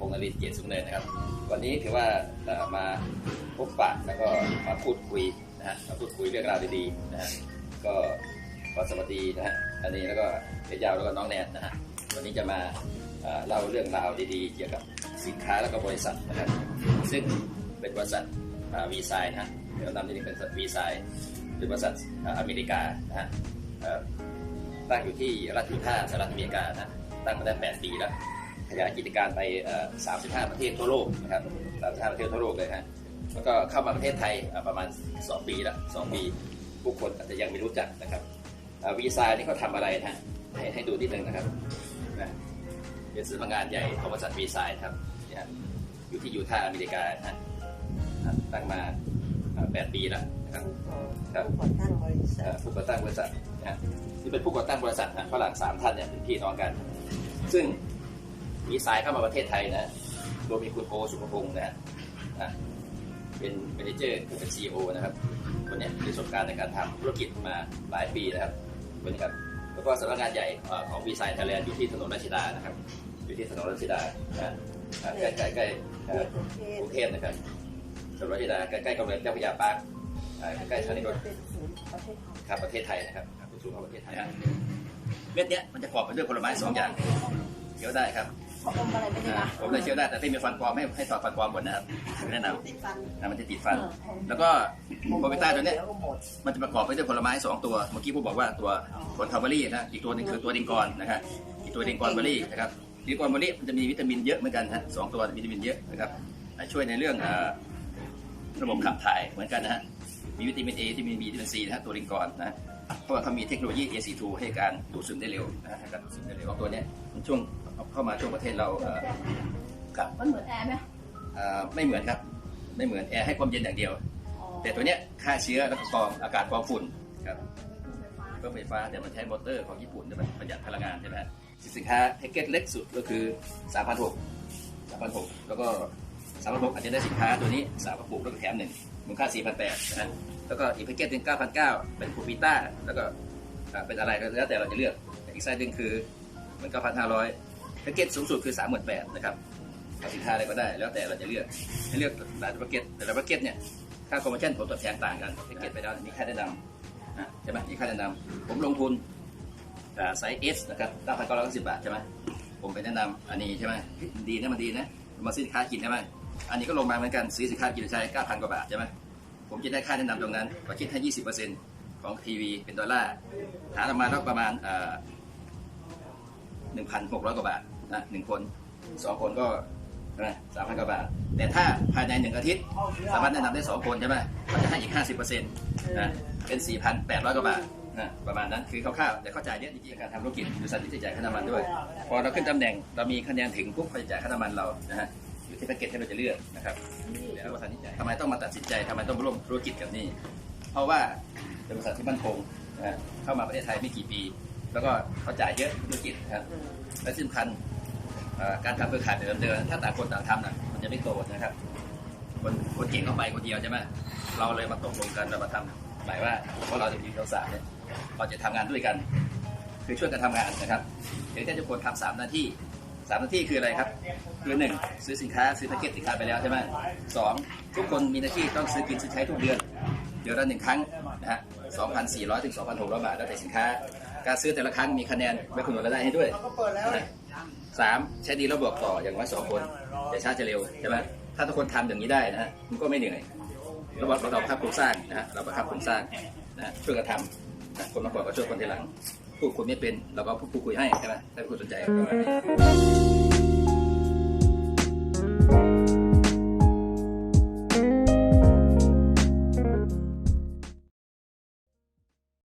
พงศ์นรินเกียรติสุเนินนะครับ วันนี้ถือว่ามาพบปะแล้วก็มาพูดคุยนะฮะมาพูดคุยเรื่องราวดีๆนะฮะก็ขอสวัสดีนะฮะอันนี้แล้วก็เจ๊ยาวแล้วก็น้องแนนนะฮะวันนี้จะมาเล่าเรื่องราวดีๆ เกี่ยวกับสินค้าแล้วก็บริษัทนะครับ ซึ่งเป็นบริษัทวีไซน์นะเดี๋ยวนำนี้เป็นบริษัทวีไซน์เป็นบริษัทอเมริกานะฮะตั้งอยู่ที่รัฐยูทาห์สหรัฐอเมริกานะตั้งมาได้ 8 ปีแล้ว ขยายกิจการไปเอ่อ35 ประเทศทั่วโลกนะครับ35ประเทศทั่วโลกเลยฮะแล้วก็เข้ามาประเทศไทยเอ่อประมาณ 2 ปีแล้ว2ปีผู้คนอาจจะยังไม่รู้จักนะครับวีซ่านี่เขาทำอะไรนะฮะให้ให้ดูนิดนึงนะครับนะเป็นสำนักงานใหญ่ของบริษัทวีซ่าครับเนี่ยฮะอยู่ที่ยูทาห์อเมริกานะฮะอะตั้งมาเอ่อ8ปีแล้วนะครับครับก่อตั้งบริษัเอ่ทอผู้ก่อตั้งบริษัทนะฮะที่เป็นผู้ก่อตั้งบริษัทนะฝรั่งสามท่านเนี่ยเป็นพี่น้องกัน ซึ่ง มีสายเข้ามาประเทศไทยนะโดยมีคุณโอสุภพงศ์นะเป็นเมนเจอร์เป็นซีอนะครับคนนี้มีประสบการณ์ในการทำธุรกิจมาหลายปีนะครับคนนี้ครับแล้วก็สำนักงานใหญ่ของวีไซน์ไทยแลนด์อยู่ที่ถนนรัชดานะครับ อยู่ที่ถนนรัชดานะใกล้ใกล้ใกล้กรุงเทพนะครับถนนรัชดาใกล้ๆกับโรงแรมเจ้าพระยาปาร์คใกล้ๆสถานีรถเป็นศูนย์ประเทศไทยครับประเทศไทยนะครับขับเป็นศูนย์ของประเทศไทยนะเม็ดเนี้ยมันจะประกอบไปด้วยผลไม้สองอย่างเคี้ยวได้ครับ เขาอมอะไรไม่ได้อ่านะผมเลยเคี้ยวได้แต่ที่มีฟันปลอมให้ให้ถอดฟันปลอมหมดนะครับแนะนติดฟันำนะมันจะติดฟัน แล้วก็โปรเบต้าตัวเนี้ยเดี๋ยวก็หมดมันจะประกอบไปด้วยผลไม้สองตัว เมื่อกี้ผมบอกว่าตัวผลคาร์บอรี่นะอีกตัวหนึงคือตัวดิงกอนนะครับอีกตัวดิงกอนเบอรี่นะครับดิงกอนเบอรี่มันจะมีวิตามินเยอะเหมือนกันฮะสองตัววิตามินเยอะนะครับอ่าช่วยในเรื่องอ่าระบบขับถ่ายเหมือนกันนะฮะมีวิตามิน A วิตามิน B วิตามิน C นะฮะตัวดิงกอนนะเพราะว่าเขามีเทคโนโลยี AC2 ให้การดูดซึมได้เร็วนะฮะให้การดูดซึมได้เร็วตัวเนี้ยมันช่วง เข้ามาช่วงประเทศเราเอ่อครับมันเหมือนแอร์ไหมเอ่อไม่เหมือนครับ ไม่เหมือนแอร์ให้ความเย็นอย่างเดียวอ๋อแต่ตัวเนี้ยฆ่าเชื้อแล้วก็กรองอากาศกรองฝุ่นครับก็ไฟฟ้าแต่มันใช้มอเตอร์ของญี่ปุ่นเนี่ยมันประหยัดพลังงานใช่ไหมฮะสินค้าแพ็กเกจเล็กสุดก็คือ3,600 3,600แล้วก็3,600อาจจะได้สินค้าตัวนี้สามกระปุกแล้วก็แถมหนึ่งมูลค่า4,800นะฮะแล้วก็อีกแพ็กเกจหนึ่ง9,900เป็นคูปิต้าแล้วก็อ่าเป็นอะไรก็แล้วแต่เราจะเลือกแต่อีกไซส์หนึ่งคือเหมือน9,500 แพ็กเกจสูงสุดคือ38,000นะครับสินค้าอะไรก็ได้ แล้วแต่เราจะเลือกให้เลือกหลายแพ็กเกจแต่ละแพ็กเกจเนี่ยค่าคอมมิชชั่นผลตอบแทนต่างกันแพ็กเกจไปแล้วมีค่าแนะนำอะใช่ไหมมีค่าแนะนำผมลงทุนอ่ไซส์ S นะครับ9,990บบาทใช่ไหมผมไปแนะนำอันนี้ใช่ไหมดีนะมันดีนะมาซื้อสินค้ากินใช่ไหมอันนี้ก็ลงมาเหมือนกันซื้อสินค้ากินใช้9,000กว่าบาทใช่ไหมผมจะได้ค่าแนะนำตรงนั้นก็คิดให้20%ของทีวีเป็นดอลลาร์หารออกมาแล้วประมาณอ่า1,600กว่าบาท นะหนึ่งคนสองคนก็สามพันกว่าบาท แต่ถ้าภายในหนึ่งอาทิตย์สามารถแนะนำได้สองคนใช่ไหมเขาจะให้อีก50%นะเป็น4,800กว่าบาทนะประมาณนั้นคือคร่าวๆแต่เขาจ่ายเยอะจริงๆการทำธุรกิจบริษัทที่จะจ่ายค่าน้ำมันด้วย พอเราขึ้นตำแหน่งเรามีคะแนนถึงปุ๊บเขาจะจ่ายค่าน้ำมันเรานะฮะอยู่ที่แพ็กเกจที่เราจะเลือกนะครับเดี๋ยวเราตัดสินใจทำไมต้องมาตัดสินใจทำไมต้องมาร่วมธุรกิจกับนี่เพราะว่าเป็นบริษัทที่มั่นคงนะฮะเข้ามาประเทศไทยไม่กี่ปี แล้วก็เขาจ่ายเยอะธุรกิจนะครับและที่สำคัญเอ่อ การทำเครือข่ายแบบเดิมๆถ้าต่างคนต่างทำน่ะมันจะไม่โตนะครับ คนคนเก่งเข้าไปคนเดียวใช่ไหมเราเลยมาตกลงกันเรามาทำหมายว่าเพราะเราจะมีเราสามเนี่ยเราจะทำงานด้วยกัน คือช่วยกันทำงานนะครับเดี๋ยวทุกคนทำสามหน้าที่สามหน้าที่คืออะไรครับ คือหนึ่งซื้อสินค้าซื้อแพ็กเกจสินค้าไปแล้วใช่ไหมสองทุกคนมีหน้าที่ต้องซื้อกินซื้อใช้ทุกเดือน เดือนละหนึ่งครั้งนะฮะ2,400ถึง2,600บาทแล้วแต่สินค้า การซื้อแต่ละครั้งมีคะแนนไว้คุณรายได้ให้ด้วย สามใช้ดีแล้วบอกต่ออย่างน้อยสองคนจะช้าจะเร็วใช่ไหมถ้าทุกคนทำอย่างนี้ได้นะฮะมันก็ไม่เหนื่อยเราบบเราประคับโครงสร้างนะฮะเราประคับโครงสร้างนะช่วยกันทำนะคนมาบอกก็ช่วยคนทีหลังพูดคุยไม่เป็นเราก็พูดคุยให้ใช่ไหมถ้าคุณสนใจประมาณนี้